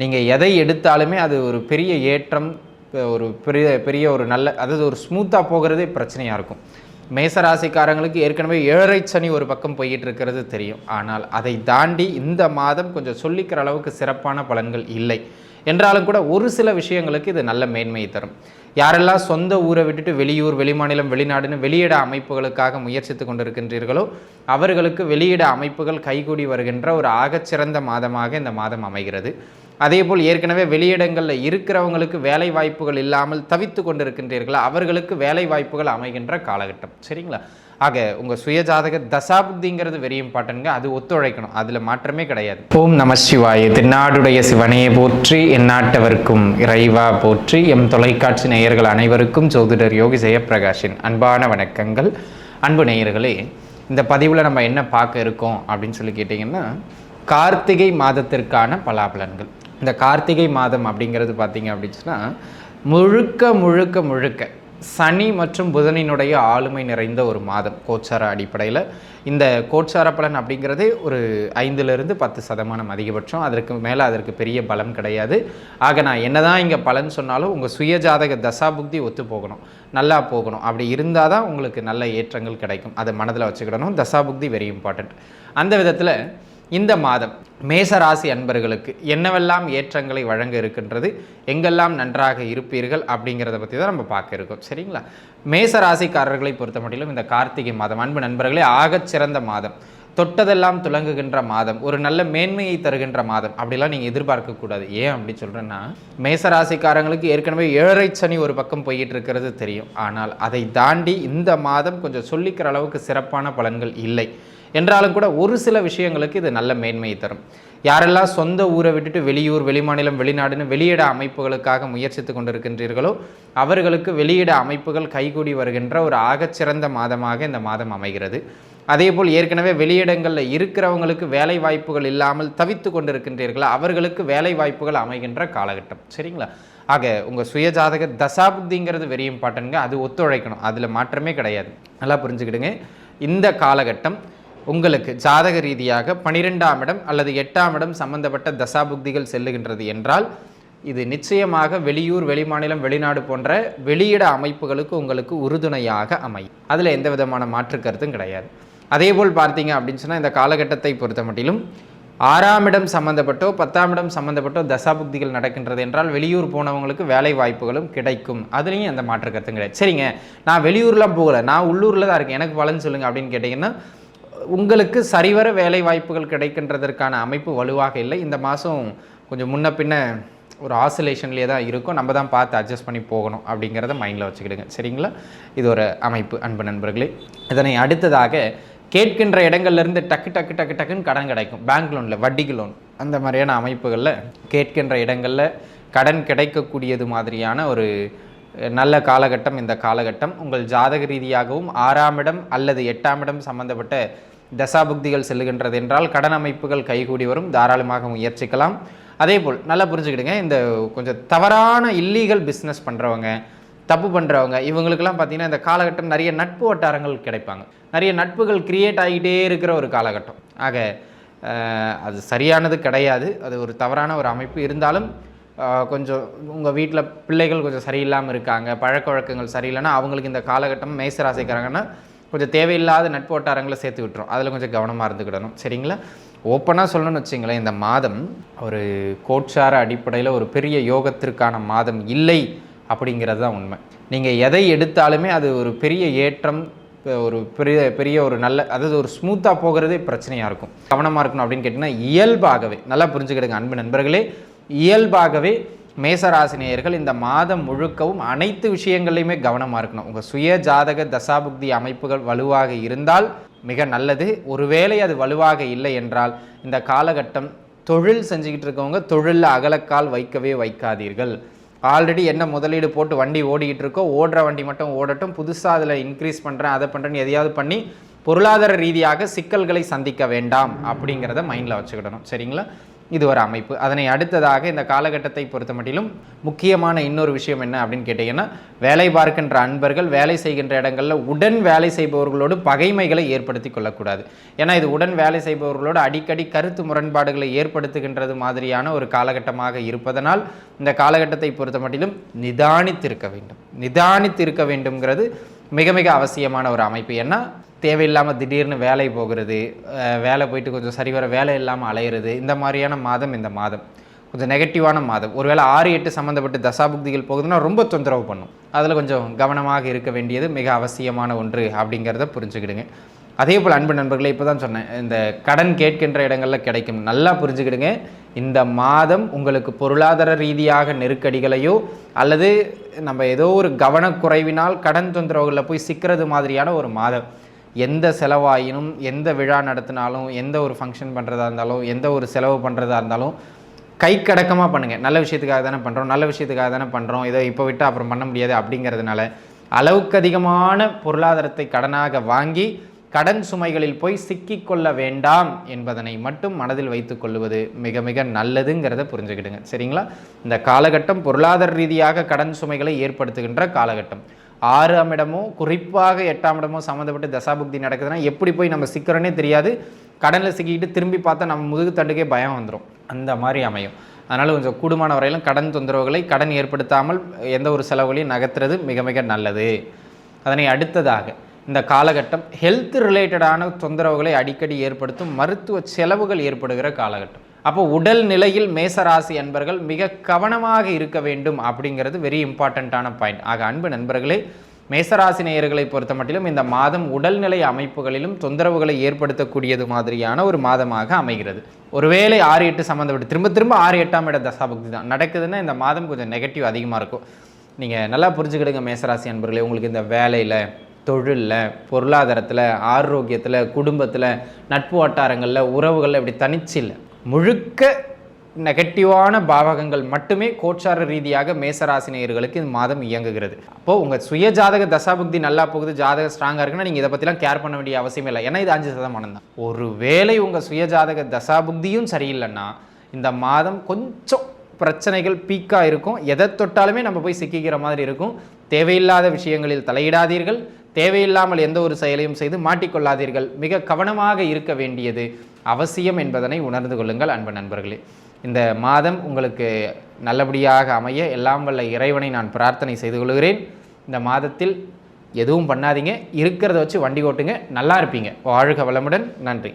நீங்கள் எதை எடுத்தாலுமே அது ஒரு பெரிய ஏற்றம் ஒரு பெரிய பெரிய ஒரு நல்ல அதாவது ஒரு ஸ்மூத்தாக போகிறதே பிரச்சனையாக இருக்கும். மேசராசிக்காரங்களுக்கு ஏற்கனவே ஏழரை சனி ஒரு பக்கம் போயிட்டு இருக்கிறது தெரியும். ஆனால் அதை தாண்டி இந்த மாதம் கொஞ்சம் சொல்லிக்கிற அளவுக்கு சிறப்பான பலன்கள் இல்லை. என்றாலும் கூட ஒரு சில விஷயங்களுக்கு இது நல்ல மேன்மையை தரும். யாரெல்லாம் சொந்த ஊரை விட்டுட்டு வெளியூர் வெளிமாநிலம் வெளிநாடுன்னு வெளியிட அமைப்புகளுக்காக முயற்சித்து கொண்டிருக்கின்றீர்களோ அவர்களுக்கு வெளியிட அமைப்புகள் கைகூடி வருகின்ற ஒரு ஆகச்சிறந்த மாதமாக இந்த மாதம் அமைகிறது. அதேபோல் ஏற்கனவே வெளியிடங்களில் இருக்கிறவங்களுக்கு வேலை வாய்ப்புகள் இல்லாமல் தவித்து கொண்டிருக்கின்றீர்களா? அவர்களுக்கு வேலை வாய்ப்புகள் அமைகின்ற காலகட்டம். சரிங்களா? ஆக உங்கள் சுயஜாதக தசாபுத்திங்கிறது வெரி இம்பார்ட்டன்ங்க அது ஒத்துழைக்கணும். அதில் மாற்றமே கிடையாது. ஓம் நம சிவாய. திருநாடுடைய சிவனையை போற்றி எந்நாட்டவர்க்கும் இறைவா போற்றி எம் தொலைக்காட்சி நேயர்கள் அனைவருக்கும் ஜோதிடர் யோகி ஜெயப்பிரகாஷின் அன்பான வணக்கங்கள். அன்பு நேயர்களே இந்த பதிவில் நம்ம என்ன பார்க்க இருக்கோம் அப்படின்னு சொல்லி கேட்டிங்கன்னா கார்த்திகை மாதத்திற்கான பலாபலன்கள். இந்த கார்த்திகை மாதம் அப்படிங்கிறது பார்த்தீங்க அப்படின்னா முழுக்க முழுக்க முழுக்க சனி மற்றும் புதனினுடைய ஆளுமை நிறைந்த ஒரு மாதம் கோச்சார அடிப்படையில். இந்த கோச்சார பலன் அப்படிங்கிறதே ஒரு ஐந்துலேருந்து பத்து சதமானம் அதிகபட்சம். அதற்கு மேலே அதற்கு பெரிய பலம் கிடையாது. ஆக நான் என்ன தான் இங்கே பலன் சொன்னாலும் உங்கள் சுயஜாதக தசாபுக்தி ஒத்து போகணும். நல்லா போகணும். அப்படி இருந்தால் தான் உங்களுக்கு நல்ல ஏற்றங்கள் கிடைக்கும். அதை மனதில் வச்சுக்கிடணும். தசாபுக்தி வெரி இம்பார்ட்டண்ட் அந்த விதத்தில் இந்த மாதம் மேச ராசி அன்பர்களுக்கு என்னவெல்லாம் ஏற்றங்களை வழங்க இருக்கின்றது எங்கெல்லாம் நன்றாக இருப்பீர்கள் அப்படிங்கிறத பற்றி தான் நம்ம பார்க்க இருக்கோம். சரிங்களா? மேச ராசிக்காரர்களை பொறுத்த மட்டிலும் இந்த கார்த்திகை மாதம் அன்பு நண்பர்களே ஆகச் சிறந்த மாதம். தொட்டதெல்லாம் துலங்குகின்ற மாதம் ஒரு நல்ல மேன்மையை தருகின்ற மாதம். அப்படிலாம் நீங்கள் எதிர்பார்க்கக்கூடாது ஏன் அப்படி சொல்கிறேன்னா மேசராசிக்காரங்களுக்கு ஏற்கனவே ஏழரை சனி ஒரு பக்கம் போயிட்டு இருக்கிறது தெரியும். ஆனால் அதை தாண்டி இந்த மாதம் கொஞ்சம் சொல்லிக்கிற அளவுக்கு சிறப்பான பலன்கள் இல்லை. என்றாலும் கூட ஒரு சில விஷயங்களுக்கு இது நல்ல மேன்மையை தரும். யாரெல்லாம் சொந்த ஊரை விட்டுட்டு வெளியூர் வெளிமாநிலம் வெளிநாடுன்னு வெளியிட அமைப்புகளுக்காக முயற்சித்து கொண்டிருக்கின்றீர்களோ அவர்களுக்கு வெளியிட அமைப்புகள் கைகூடி வருகின்ற ஒரு ஆகச்சிறந்த மாதமாக இந்த மாதம் அமைகிறது. அதேபோல் ஏற்கனவே வெளியிடங்களில் இருக்கிறவங்களுக்கு வேலை வாய்ப்புகள் இல்லாமல் தவித்து கொண்டிருக்கின்றீர்களா அவர்களுக்கு வேலை வாய்ப்புகள் அமைகின்ற காலகட்டம். சரிங்களா? ஆக உங்கள் சுயஜாதக தசாபுத்திங்கிறது வெரி இம்பார்ட்டன்ங்க அது ஒத்துழைக்கணும். அதில் மாற்றமே கிடையாது. நல்லா புரிஞ்சுக்கிடுங்க. இந்த காலகட்டம் உங்களுக்கு ஜாதக ரீதியாக பனிரெண்டாம் இடம் அல்லது எட்டாம் இடம் சம்பந்தப்பட்ட தசாபுக்திகள் செல்லுகின்றது என்றால் இது நிச்சயமாக வெளியூர் வெளிமாநிலம் வெளிநாடு போன்ற வெளியிட அமைப்புகளுக்கு உங்களுக்கு உறுதுணையாக அமையும். அதில் எந்த விதமான மாற்று கருத்தும் கிடையாது. அதேபோல் பார்த்தீங்க அப்படின்னு சொன்னால் இந்த காலகட்டத்தை பொறுத்த மட்டிலும் ஆறாம் இடம் சம்மந்தப்பட்டோ பத்தாம் இடம் சம்மந்தப்பட்டோ தசாபுக்திகள் நடக்கின்றது என்றால் வெளியூர் போனவங்களுக்கு வேலை வாய்ப்புகளும் கிடைக்கும். அதுலேயும் அந்த மாற்று கருத்தும் கிடையாது. சரிங்க நான் வெளியூர்லாம் போகலை நான் உள்ளூரில் தான் இருக்கேன் எனக்கு பலன் சொல்லுங்கள் அப்படின்னு கேட்டிங்கன்னா உங்களுக்கு சரிவர வேலை வாய்ப்புகள் கிடைக்கின்றதற்கான அமைப்பு வலுவாக இல்லை. இந்த மாதம் கொஞ்சம் முன்ன பின்ன ஒரு ஆசிலேஷன்லேயே தான் இருக்கும். நம்ம தான் பார்த்து அட்ஜஸ்ட் பண்ணி போகணும் அப்படிங்கிறத மைண்டில் வச்சுக்கிடுங்க. சரிங்களா? இது ஒரு அமைப்பு அன்பு நண்பர்களே. இதனை அடுத்ததாக கேட்கின்ற இடங்கள்லேருந்து டக்கு டக்கு டக்கு டக்குன்னு கடன் கிடைக்கும். பேங்க் லோனில் வட்டிக்கு லோன் அந்த மாதிரியான அமைப்புகளில் கேட்கின்ற இடங்களில் கடன் கிடைக்கக்கூடியது மாதிரியான ஒரு நல்ல காலகட்டம். இந்த காலகட்டம் உங்கள் ஜாதக ரீதியாகவும் ஆறாம் இடம் அல்லது எட்டாம் இடம் சம்மந்தப்பட்ட தசாபுக்திகள் செல்லுகின்றது என்றால் கடன் அமைப்புகள் கைகூடி வரும். தாராளமாக முயற்சிக்கலாம். அதே போல் நல்லா புரிஞ்சுக்கிடுங்க. இந்த கொஞ்சம் தவறான இல்லீகல் பிஸ்னஸ் பண்ணுறவங்க தப்பு பண்ணுறவங்க இவங்களுக்கெல்லாம் பார்த்தீங்கன்னா இந்த காலகட்டம் நிறைய நட்பு வட்டாரங்கள் கிடைப்பாங்க. நிறைய நட்புகள் கிரியேட் ஆகிட்டே இருக்கிற ஒரு காலகட்டம். ஆக அது சரியானது கிடையாது. அது ஒரு தவறான ஒரு அமைப்பு. இருந்தாலும் கொஞ்சம் உங்கள் வீட்டில் பிள்ளைகள் கொஞ்சம் சரியில்லாமல் இருக்காங்க பழக்க வழக்கங்கள் சரியில்லைன்னா அவங்களுக்கு இந்த காலகட்டம் மேசராசிக்கிறாங்கன்னா கொஞ்சம் தேவையில்லாத நட்பு வட்டாரங்களை சேர்த்து விட்டுரும். அதில் கொஞ்சம் கவனமாக இருந்துக்கிடணும். சரிங்களா? ஓப்பனாக சொல்லணும்னு வச்சிங்களேன் இந்த மாதம் ஒரு கோட்சார அடிப்படையில் ஒரு பெரிய யோகத்திற்கான மாதம் இல்லை அப்படிங்கிறது தான் உண்மை. நீங்கள் எதை எடுத்தாலுமே அது ஒரு பெரிய ஏற்றம் ஒரு பெரிய பெரிய ஒரு நல்ல அதாவது ஒரு ஸ்மூத்தாக போகிறதே பிரச்சனையாக இருக்கும். கவனமாக இருக்கணும் அப்படின்னு கேட்டிங்கன்னா இயல்பாகவே நல்லா புரிஞ்சுக்கிடுங்க அன்பு நண்பர்களே இயல்பாகவே மேசராசினியர்கள் இந்த மாதம் முழுக்கவும் அனைத்து விஷயங்கள்லையுமே கவனமாக இருக்கணும். உங்கள் சுய ஜாதக தசாபுக்தி அமைப்புகள் வலுவாக இருந்தால் மிக நல்லது. ஒருவேளை அது வலுவாக இல்லை என்றால் இந்த காலகட்டம் தொழில் செஞ்சுக்கிட்டு இருக்கவங்க தொழிலில் அகலக்கால் வைக்கவே வைக்காதீர்கள். ஆல்ரெடி என்ன முதலீடு போட்டு வண்டி ஓடிக்கிட்டு இருக்கோ ஓடுற வண்டி மட்டும் ஓடட்டும். புதுசாக அதில் இன்க்ரீஸ் பண்ணுறேன் அதை பண்ணுறேன்னு எதையாவது பண்ணி பொருளாதார ரீதியாக சிக்கல்களை சந்திக்க வேண்டாம் அப்படிங்கிறத மைண்டில் வச்சுக்கிடணும். சரிங்களா? இது ஒரு அமைப்பு. அதனை அடுத்ததாக இந்த காலகட்டத்தை பொறுத்த மட்டிலும் முக்கியமான இன்னொரு விஷயம் என்ன அப்படின்னு கேட்டிங்கன்னா வேலை பார்க்கின்ற அன்பர்கள் வேலை செய்கின்ற இடங்களில் உடன் வேலை செய்பவர்களோடு பகைமைகளை ஏற்படுத்தி கொள்ளக்கூடாது. ஏன்னா இது உடன் வேலை செய்பவர்களோடு அடிக்கடி கருத்து முரண்பாடுகளை ஏற்படுத்துகின்றது மாதிரியான ஒரு காலகட்டமாக இருப்பதனால் இந்த காலகட்டத்தை பொறுத்த மட்டிலும் நிதானித்திருக்க வேண்டும். நிதானித்திருக்க வேண்டும்ங்கிறது மிக மிக அவசியமான ஒரு அமைப்பு. ஏன்னா தேவையில்லாமல் திடீர்னு வேலை போகிறது வேலை போயிட்டு கொஞ்சம் சரிவர வேலை இல்லாமல் அலையிறது இந்த மாதிரியான மாதம் இந்த மாதம். கொஞ்சம் நெகட்டிவான மாதம். ஒருவேளை ஆறு எட்டு சம்மந்தப்பட்டு தசாபுக்திகள் போகுதுன்னா ரொம்ப தொந்தரவு பண்ணும். அதில் கொஞ்சம் கவனமாக இருக்க வேண்டியது மிக அவசியமான ஒன்று அப்படிங்கிறத புரிஞ்சுக்கிடுங்க. அதே போல் அன்பு நண்பர்களே இப்போ தான் சொன்னேன் இந்த கடன் கேட்கின்ற இடங்களில் கிடைக்கும். நல்லா புரிஞ்சுக்கிடுங்க இந்த மாதம் உங்களுக்கு பொருளாதார ரீதியாக நெருக்கடிகளையோ அல்லது நம்ம ஏதோ ஒரு கவனக்குறைவினால் கடன் தொந்தரவுகளில் போய் சிக்கிறது மாதிரியான ஒரு மாதம். எந்த செலவாயினும் எந்த விழா நடத்தினாலும் எந்த ஒரு ஃபங்க்ஷன் பண்ணுறதா இருந்தாலும் எந்த ஒரு செலவு பண்ணுறதா இருந்தாலும் கை கடக்கமாக பண்ணுங்கள் நல்ல விஷயத்துக்காக தானே பண்ணுறோம் நல்ல விஷயத்துக்காக தானே பண்ணுறோம் இதை இப்போ விட்டு அப்புறம் பண்ண முடியாது அப்படிங்கிறதுனால அளவுக்கு அதிகமான பொருளாதாரத்தை கடனாக வாங்கி கடன் சுமைகளில் போய் சிக்கிக்கொள்ள வேண்டாம் என்பதனை மட்டும் மனதில் வைத்துக் கொள்வது மிக மிக நல்லதுங்கிறத புரிஞ்சுக்கிடுங்க. சரிங்களா? இந்த காலகட்டம் பொருளாதார ரீதியாக கடன் சுமைகளை ஏற்படுத்துகின்ற காலகட்டம். ஆறாம் இடமோ குறிப்பாக எட்டாம் இடமோ சம்மந்தப்பட்டு தசாபுக்தி நடக்குதுன்னா எப்படி போய் நம்ம சிக்கிறோன்னே தெரியாது. கடனில் சிக்கிக்கிட்டு திரும்பி பார்த்தா நம்ம முதுகு தண்டுக்கே பயம் வந்துடும் அந்த மாதிரி அமையும். அதனால் கொஞ்சம் கூடுமான வரையிலும் கடன் தொந்தரவுகளை கடன் ஏற்படுத்தாமல் எந்த ஒரு செலவுகளையும் நகர்த்துறது மிக மிக நல்லது. அதனை அடுத்ததாக இந்த காலகட்டம் ஹெல்த் ரிலேட்டடான தொந்தரவுகளை அடிக்கடி ஏற்படுத்தும் மருத்துவ செலவுகள் ஏற்படுகிற காலகட்டம். அப்போ உடல் நிலையில் மேசராசி அன்பர்கள் மிக கவனமாக இருக்க வேண்டும் அப்படிங்கிறது வெரி இம்பார்ட்டண்ட்டான பாயிண்ட் ஆக அன்பு நண்பர்களே மேசராசி நேயர்களை பொறுத்த மட்டிலும் இந்த மாதம் உடல்நிலை அமைப்புகளிலும் தொந்தரவுகளை ஏற்படுத்தக்கூடியது மாதிரியான ஒரு மாதமாக அமைகிறது. ஒருவேளை ஆறு எட்டு சம்மந்தப்பட்டு திரும்ப திரும்ப ஆறு எட்டாம் இட தசாபக்தி தான். நடக்குதுன்னா இந்த மாதம் கொஞ்சம் நெகட்டிவ் அதிகமாக இருக்கும். நீங்கள் நல்லா புரிஞ்சுக்கிடுங்க மேசராசி அன்பர்களே உங்களுக்கு இந்த வேலையில் தொழிலில் பொருளாதாரத்தில் ஆரோக்கியத்தில் குடும்பத்தில் நட்பு வட்டாரங்களில் உறவுகளில் இப்படி தனிச்சு இல்லை முழுக்க நெகட்டிவான பாவகங்கள் மட்டுமே கோட்சார ரீதியாக மேசராசினியர்களுக்கு இந்த மாதம் இயங்குகிறது. அப்போது உங்கள் சுய ஜாதக தசாபுக்தி நல்லா போகுது ஜாதக ஸ்ட்ராங்காக இருக்குன்னா நீங்கள் இதை பற்றிலாம் கேர் பண்ண வேண்டிய அவசியம் இல்லை. ஏன்னா இது அஞ்சு சதமானம் தான். ஒரு வேளை உங்கள் சுய ஜாதக தசாபுக்தியும் சரியில்லைன்னா இந்த மாதம் கொஞ்சம் பிரச்சனைகள் பீக்காக இருக்கும். எதை தொட்டாலுமே நம்ம போய் சிக்கிக்கிற மாதிரி இருக்கும். தேவையில்லாத விஷயங்களில் தலையிடாதீர்கள். தேவையில்லாமல் எந்த ஒரு செயலையும் செய்து மாட்டிக்கொள்ளாதீர்கள். மிக கவனமாக இருக்க வேண்டியது அவசியம் என்பதனை உணர்ந்து கொள்ளுங்கள் அன்பு நண்பர்களே. இந்த மாதம் உங்களுக்கு நல்லபடியாக அமைய எல்லாம் வல்ல இறைவனை நான் பிரார்த்தனை செய்து கொள்கிறேன். இந்த மாதத்தில் எதுவும் பண்ணாதீங்க. இருக்கிறத வச்சு வண்டி ஓட்டுங்க. நல்லா இருப்பீங்க. வாழ்க வளமுடன். நன்றி.